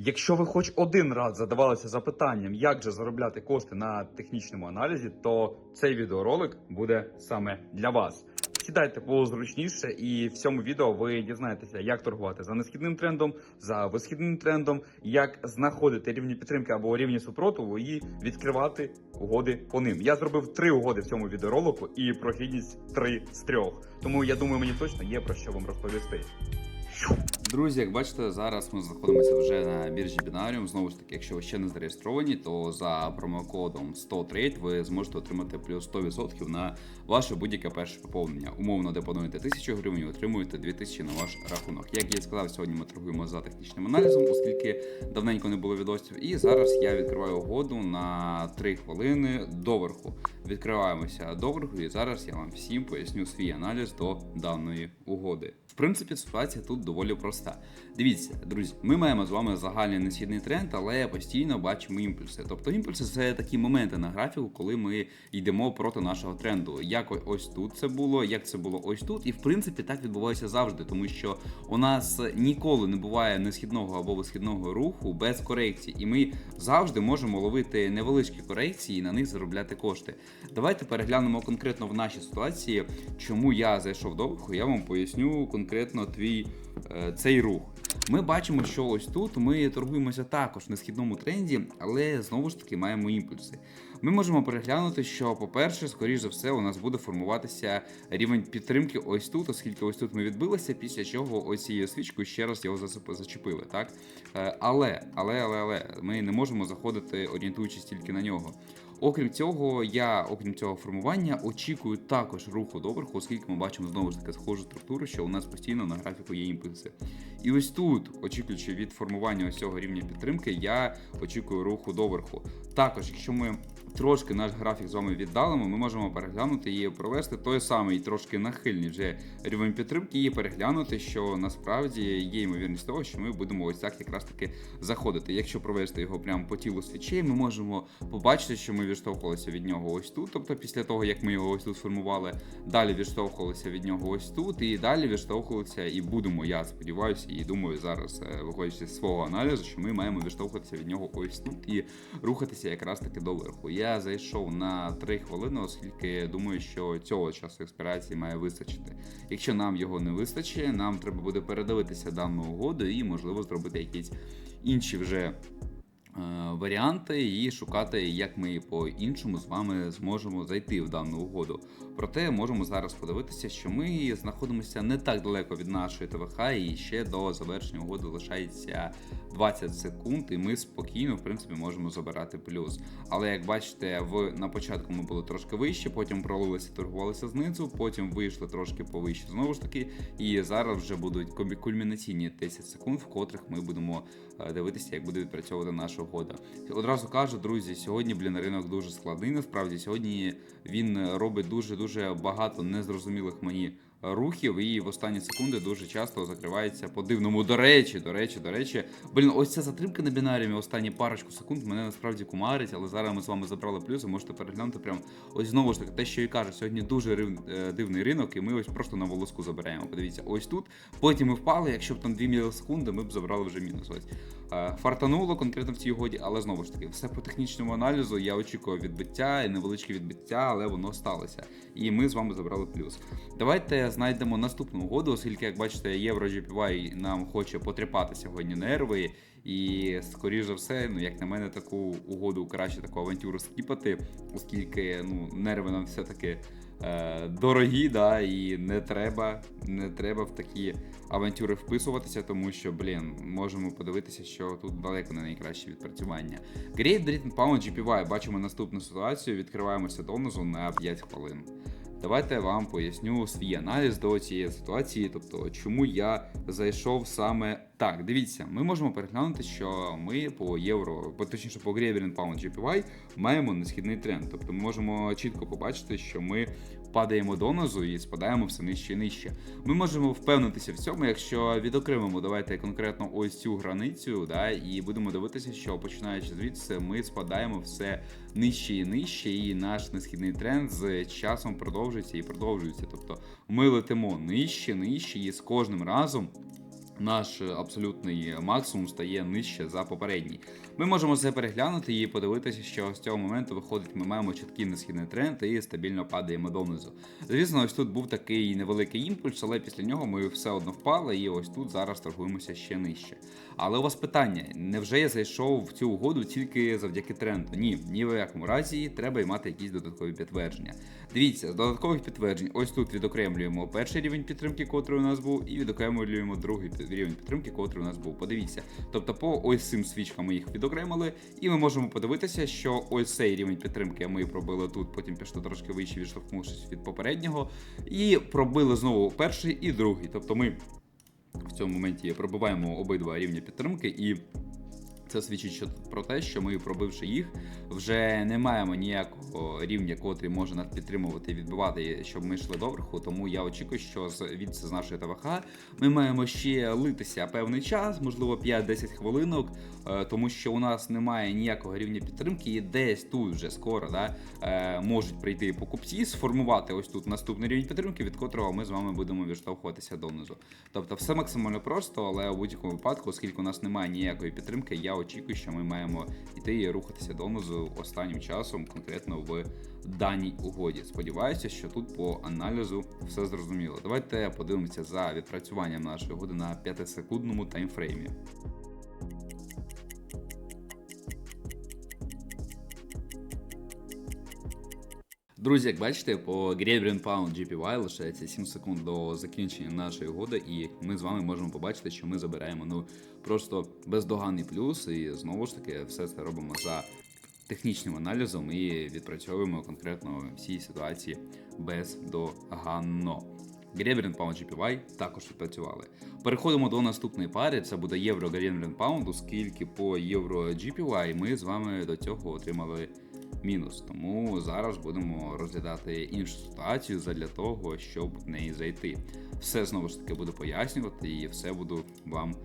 Якщо ви хоч один раз задавалися запитанням, як же заробляти кошти на технічному аналізі, то цей відеоролик буде саме для вас. Сідайте позручніше, і в цьому відео ви дізнаєтеся, як торгувати за несхідним трендом, за висхідним трендом, як знаходити рівні підтримки або рівні супротиву і відкривати угоди по ним. Я зробив три угоди в цьому відеоролику і прохідність три з трьох. Тому я думаю, мені точно є про що вам розповісти. Друзі, як бачите, зараз ми знаходимося вже на біржі Binarium. Знову ж таки, якщо ви ще не зареєстровані, то за промокодом 100 ви зможете отримати плюс 100% на ваше будь-яке перше поповнення. Умовно депонуєте 1000 гривень, отримуєте 2000 на ваш рахунок. Як я сказав, сьогодні ми торгуємо за технічним аналізом, оскільки давненько не було відосів. І зараз я відкриваю угоду на 3 хвилини доверху. Відкриваємося доверху, і зараз я вам всім поясню свій аналіз до даної угоди. В принципі, ситуація тут доволі проста. Дивіться, друзі, ми маємо з вами загальний несхідний тренд, але постійно бачимо імпульси. Тобто імпульси це такі моменти на графіку, коли ми йдемо проти нашого тренду. Як ось тут це було, як це було ось тут. І в принципі так відбувається завжди, тому що у нас ніколи не буває несхідного або висхідного руху без корекцій, і ми завжди можемо ловити невеличкі корекції і на них заробляти кошти. Давайте переглянемо конкретно в нашій ситуації, чому я зайшов довго. Я вам поясню конкретно твій цей рух. Ми бачимо, що ось тут ми торгуємося також в несхідному тренді, але знову ж таки маємо імпульси. Ми можемо переглянути, що, по-перше, скоріш за все, у нас буде формуватися рівень підтримки ось тут, оскільки ось тут ми відбилися, після чого ось цією свічкою ще раз його зачепили. Так? Е, Але, але, але, але, ми не можемо заходити, орієнтуючись тільки на нього. Окрім цього, я, окрім цього формування, очікую також руху доверху, оскільки ми бачимо знову ж таки схожу структуру, що у нас постійно на графіку є імпульси. І ось тут, очікуючи від формування ось цього рівня підтримки, я очікую руху доверху. Також, якщо ми трошки наш графік з вами віддалимо, ми можемо переглянути і провести той самий трошки нахильний вже рівень підтримки і переглянути, що насправді є ймовірність того, що ми будемо ось так якраз таки заходити. Якщо провести його прямо по тілу свічей, ми можемо побачити, що ми відштовхувалися від нього ось тут. Тобто, після того як ми його ось тут сформували, далі відштовхувалися від нього ось тут, і далі відштовхувалися і будемо. Я сподіваюся, і думаю, зараз е, виходячи з свого аналізу, що ми маємо відштовхуватися від нього ось тут і рухатися якраз таки до верху. Я зайшов на 3 хвилини, оскільки думаю, що цього часу експірації має вистачити. Якщо нам його не вистачить, нам треба буде передивитися дану угоду і можливо зробити якісь інші вже варіанти і шукати, як ми по-іншому з вами зможемо зайти в дану угоду. Проте можемо зараз подивитися, що ми знаходимося не так далеко від нашої ТВХ, і ще до завершення угоди лишається 20 секунд, і ми спокійно, в принципі, можемо забирати плюс. Але як бачите, в на початку ми були трошки вище, потім пролилися, торгувалися знизу, потім вийшли трошки повище знову ж таки. І зараз вже будуть кульмінаційні 10 секунд, в котрих ми будемо е, дивитися, як буде відпрацьовувати наша угода. Одразу кажу, друзі, сьогодні блін ринок дуже складний. Насправді сьогодні він робить дуже дуже багато незрозумілих мені. Рухів і в останні секунди дуже часто закривається по дивному. До речі, до речі, до речі, блін, ось ця затримка на бінаріумі останні парочку секунд мене насправді кумарить, але зараз ми з вами забрали плюс, ви можете переглянути прям ось знову ж таки те, що і кажу, сьогодні дуже рив- е, дивний ринок, і ми ось просто на волоску забираємо. Подивіться, ось тут. Потім ми впали. Якщо б там 2 мілісекунди, ми б забрали вже мінус. Ось фартануло конкретно в цій угоді, але знову ж таки, все по технічному аналізу. Я очікував відбиття і невеличке відбиття, але воно сталося. І ми з вами забрали плюс. Давайте знайдемо наступну угоду, оскільки, як бачите, євро GPY нам хоче потріпати сьогодні нерви. І, скоріш за все, ну як на мене, таку угоду краще таку авантюру скіпати, оскільки ну, нерви нам все-таки е, дорогі, да, і не треба, не треба в такі авантюри вписуватися, тому що, блін, можемо подивитися, що тут далеко не найкраще відпрацювання. Great Britain Pound GPY, бачимо наступну ситуацію, відкриваємося донизу на 5 хвилин. Давайте я вам поясню свій аналіз до цієї ситуації, тобто чому я зайшов саме так. Дивіться, ми можемо переглянути, що ми по євро, точніше по Great Pound GPY маємо несхідний тренд. Тобто ми можемо чітко побачити, що ми падаємо донизу і спадаємо все нижче і нижче. Ми можемо впевнитися в цьому, якщо відокремимо давайте конкретно ось цю границю, да, і будемо дивитися, що починаючи звідси, ми спадаємо все нижче і нижче, і наш несхідний тренд з часом продовжується і продовжується. Тобто ми летимо нижче, нижче, і з кожним разом. Наш абсолютний максимум стає нижче за попередній. Ми можемо це переглянути і подивитися, що з цього моменту виходить, ми маємо чіткий несхідний тренд і стабільно падаємо донизу. Звісно, ось тут був такий невеликий імпульс, але після нього ми все одно впали, і ось тут зараз торгуємося ще нижче. Але у вас питання: невже я зайшов в цю угоду тільки завдяки тренду? Ні, ні в якому разі треба й мати якісь додаткові підтвердження. Дивіться, з додаткових підтверджень, ось тут відокремлюємо перший рівень підтримки, котрий у нас був, і відокремлюємо другий під- рівень підтримки, котрий у нас був. Подивіться. Тобто, по ось цим свічкам ми їх відокремили, і ми можемо подивитися, що ось цей рівень підтримки ми пробили тут, потім пішли трошки вище, відштовхнувшись від попереднього, і пробили знову перший і другий. Тобто ми в цьому моменті пробиваємо обидва рівні підтримки і. Це свідчить про те, що ми, пробивши їх, вже не маємо ніякого рівня, котрий може нас підтримувати і відбивати, щоб ми йшли доверху. Тому я очікую, що від з нашої ТВХ ми маємо ще литися певний час, можливо 5-10 хвилинок, е, тому що у нас немає ніякого рівня підтримки, і десь тут вже скоро да, е, можуть прийти покупці, сформувати ось тут наступний рівень підтримки, від котрого ми з вами будемо відштовхуватися донизу. Тобто, все максимально просто, але у будь-якому випадку, оскільки у нас немає ніякої підтримки, я очікую, що ми маємо йти і рухатися донизу останнім часом, конкретно в даній угоді. Сподіваюся, що тут по аналізу все зрозуміло. Давайте подивимося за відпрацюванням нашої угоди на 5-секундному таймфреймі. Друзі, як бачите, по Gradient Pound GPY лишається 7 секунд до закінчення нашої угоди, і ми з вами можемо побачити, що ми забираємо ну просто бездоганний плюс, і знову ж таки все це робимо за технічним аналізом і відпрацьовуємо конкретно всі ситуації бездоганно. Gradient Pound GPY також відпрацювали. Переходимо до наступної пари. Це буде євро Gradient Pound, оскільки по євро GPY ми з вами до цього отримали мінус. Тому зараз будемо розглядати іншу ситуацію задля того, щоб в неї зайти. Все знову ж таки буду пояснювати і все буду вам е,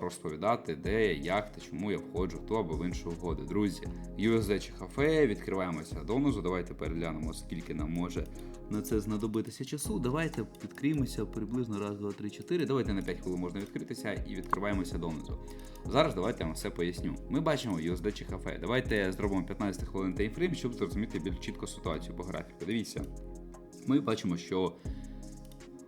розповідати, де, як та чому я входжу в ту або в іншу угоду. Друзі, USD чи хафе, відкриваємося донозу. Давайте переглянемо, скільки нам може на це знадобитися часу. Давайте відкриємося приблизно раз, два, три, чотири. Давайте на 5 хвилин можна відкритися і відкриваємося донизу. Зараз давайте я вам все поясню. Ми бачимо USD чи хафе. Давайте зробимо 15 хвилин таймфрейм, щоб зрозуміти більш чітко ситуацію по графіку. Дивіться, ми бачимо, що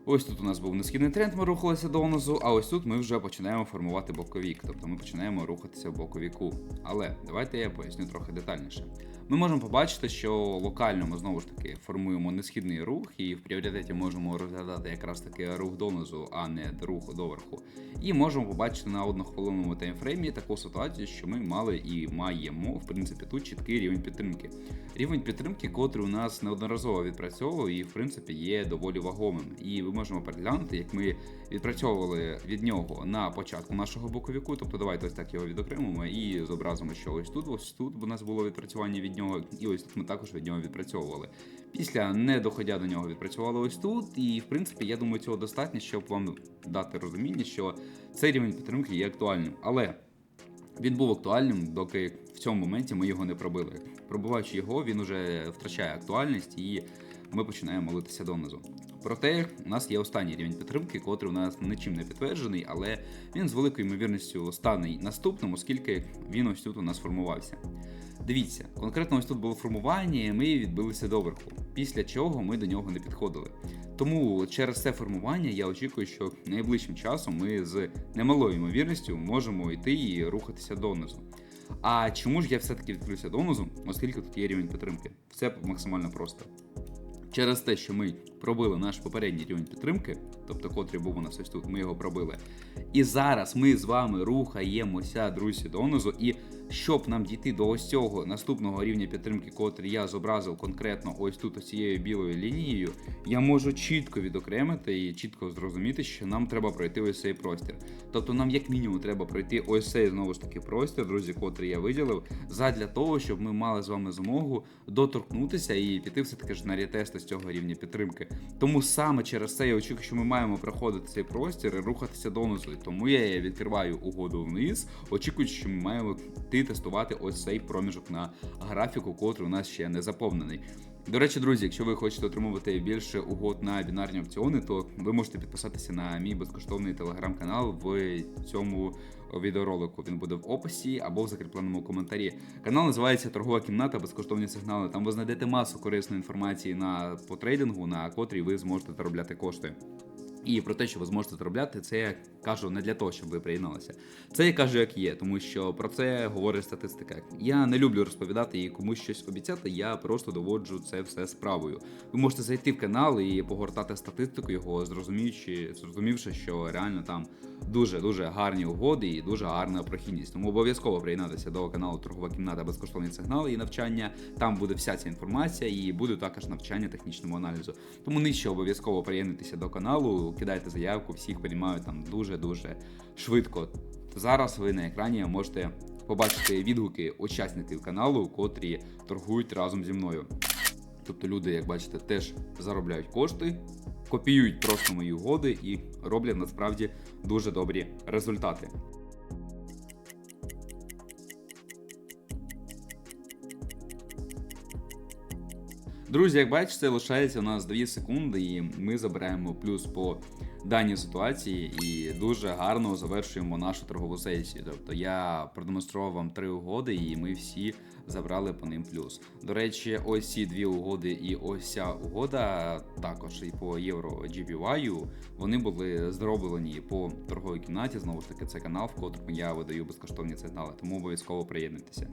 ось тут у нас був несхідний тренд, ми рухалися донизу, а ось тут ми вже починаємо формувати боковік, тобто ми починаємо рухатися в боковіку. Але давайте я поясню трохи детальніше. Ми можемо побачити, що локально ми знову ж таки формуємо несхідний рух, і в пріоритеті можемо розглядати якраз таки рух донизу, а не рух доверху. І можемо побачити на однохвилинному таймфреймі таку ситуацію, що ми мали і маємо в принципі тут чіткий рівень підтримки. Рівень підтримки, котрий у нас неодноразово відпрацьовував і в принципі є доволі вагомим. І можемо переглянути, як ми відпрацьовували від нього на початку нашого боковіку. Тобто давайте ось так його відокремимо і зобразимо, що ось тут, ось тут у нас було відпрацювання від нього, і ось тут ми також від нього відпрацьовували. Після не доходя до нього відпрацювали ось тут, і в принципі я думаю, цього достатньо, щоб вам дати розуміння, що цей рівень підтримки є актуальним. Але він був актуальним, доки в цьому моменті ми його не пробили. Пробиваючи його, він уже втрачає актуальність і ми починаємо молитися донизу. Проте у нас є останній рівень підтримки, котрий у нас нічим не підтверджений, але він з великою ймовірністю стане наступним, оскільки він ось тут у нас формувався. Дивіться, конкретно ось тут було формування, і ми відбилися доверху, після чого ми до нього не підходили. Тому через це формування я очікую, що найближчим часом ми з немалою ймовірністю можемо йти і рухатися донизу. А чому ж я все-таки відкрився донизу, оскільки тут є рівень підтримки? Все максимально просто. Через те, що ми пробили наш попередній рівень підтримки, тобто котрий був у нас ось тут, ми його пробили. І зараз ми з вами рухаємося, друзі, донизу. І щоб нам дійти до ось цього наступного рівня підтримки, котрий я зобразив конкретно ось тут цією білою лінією, я можу чітко відокремити і чітко зрозуміти, що нам треба пройти ось цей простір. Тобто нам, як мінімум, треба пройти ось цей знову ж таки простір, друзі, котрий я виділив, задля того, щоб ми мали з вами змогу доторкнутися і піти все таки ж на рітести з цього рівня підтримки. Тому саме через це я очікую, що ми маємо проходити цей простір і рухатися донизу. Тому я відкриваю угоду вниз, очікуючи, що ми маємо йти тестувати ось цей проміжок на графіку, котрий у нас ще не заповнений. До речі, друзі, якщо ви хочете отримувати більше угод на бінарні опціони, то ви можете підписатися на мій безкоштовний телеграм-канал в цьому відеоролику. Він буде в описі або в закріпленому коментарі. Канал називається Торгова кімната, безкоштовні сигнали. Там ви знайдете масу корисної інформації на по трейдингу, на котрій ви зможете заробляти кошти. І про те, що ви зможете заробляти, це я кажу не для того, щоб ви приєдналися. Це я кажу, як є, тому що про це говорить статистика. Я не люблю розповідати і комусь щось обіцяти. Я просто доводжу це все справою. Ви можете зайти в канал і погортати статистику його, зрозуміючи, зрозумівши, що реально там дуже дуже гарні угоди і дуже гарна прохідність. Тому обов'язково приєднатися до каналу Торгова кімната безкоштовні сигнали і навчання. Там буде вся ця інформація, і буде також навчання технічному аналізу. Тому нижче обов'язково приєднуйтеся до каналу, кидайте заявку, всіх приймають там дуже дуже швидко. Зараз ви на екрані можете побачити відгуки учасників каналу, котрі торгують разом зі мною. Тобто люди, як бачите, теж заробляють кошти, копіюють просто мої угоди і роблять насправді дуже добрі результати. Друзі, як бачите, лишається у нас 2 секунди, і ми забираємо плюс по даній ситуації і дуже гарно завершуємо нашу торгову сесію. Тобто я продемонстрував вам три угоди, і ми всі забрали по ним плюс. До речі, ось ці дві угоди і ось ця угода також і по євро GBY, вони були зроблені по торговій кімнаті. Знову ж таки, це канал, в котрому я видаю безкоштовні сигнали, тому обов'язково приєднуйтеся.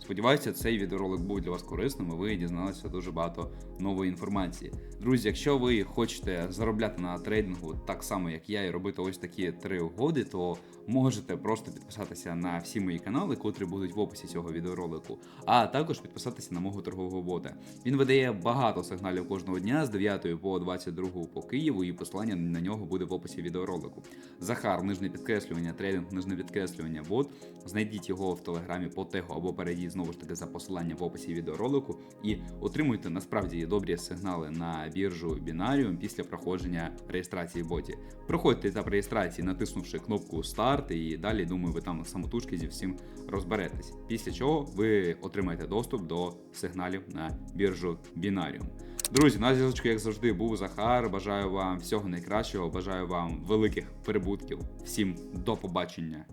Сподіваюся, цей відеоролик був для вас корисним. і Ви дізналися дуже багато нової інформації. Друзі, якщо ви хочете заробляти на трейдингу так само, як я, і робити ось такі три угоди, то можете просто підписатися на всі мої канали, котрі будуть в описі цього відеоролику, а також підписатися на мого торгового бота. Він видає багато сигналів кожного дня з 9 по 22 по Києву, і посилання на нього буде в описі відеоролику. Захар, нижне підкреслювання, трейдинг, нижне підкреслювання, бот. Знайдіть його в телеграмі по тегу або перейдіть знову ж таки за посиланням в описі відеоролику і отримуйте насправді добрі сигнали на біржу Binarium після проходження реєстрації в боті. Проходьте етап реєстрації, натиснувши кнопку Старт, і далі, думаю, ви там самотужки зі всім розберетесь. Після чого ви отримаєте доступ до сигналів на біржу Binarium. Друзі, на зв'язку, як завжди, був Захар. Бажаю вам всього найкращого, бажаю вам великих прибутків. Всім до побачення.